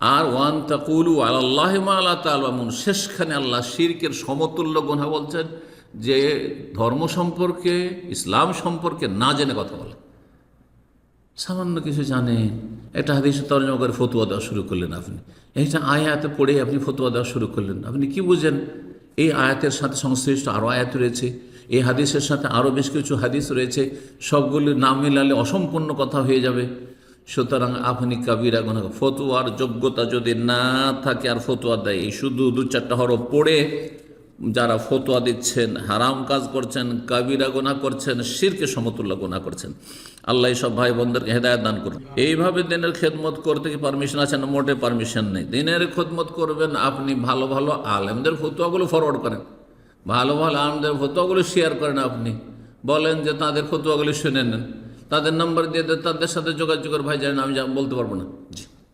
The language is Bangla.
আর ওয়ান তাকুলু আল্লাহ আল্লাহ তালমুন। শেষখানে আল্লাহ শিরকের সমতুল্য গুণা বলছেন যে ধর্ম সম্পর্কে, ইসলাম সম্পর্কে না জেনে কথা বলে। সামান্য কিছু জানেন। একটা হাদিসে তর্জমা করে ফতুয়া দেওয়া শুরু করলেন আপনি। এইটা আয়াতে পড়ে আপনি ফতুয়া দেওয়া শুরু করলেন। আপনি কি বুঝেন? এই আয়াতের সাথে সংশ্লিষ্ট আরও আয়াত রয়েছে। এই হাদিসের সাথে আরও বেশ কিছু হাদিস রয়েছে। সবগুলি নাম মিলালে অসম্পূর্ণ কথা হয়ে যাবে। সুতরাং আপনি কাবিরা গুণা ফতুয়ার যোগ্যতা যদি না থাকে আর ফতুয়া দেয়, এই শুধু দু চারটা হরফ পড়ে যারা ফতোয়া দিচ্ছেন, হারাম কাজ করছেন, কাবিরা গোনা করছেন, শিরকে সমতুল্য গোনা করছেন। আল্লাহ সব ভাই বোনদেরকে হেদায়ত দান করুন। এইভাবে দিনের খেদমত করতে কি পারমিশন আছে? না, মোটে পারমিশন নেই। দিনের খেদমত করবেন আপনি ভালো ভালো আলেমদের ফতুয়াগুলো ফরওয়ার্ড করেন। ভালো ভালো আলেমদের ফতুয়াগুলো শেয়ার করেন আপনি। বলেন যে তাদের ফতুয়াগুলো শুনে নেন। তাদের নাম্বার দিয়ে তাদের সাথে যোগাযোগ করে ভাই জানেন আমি বলতে পারব না।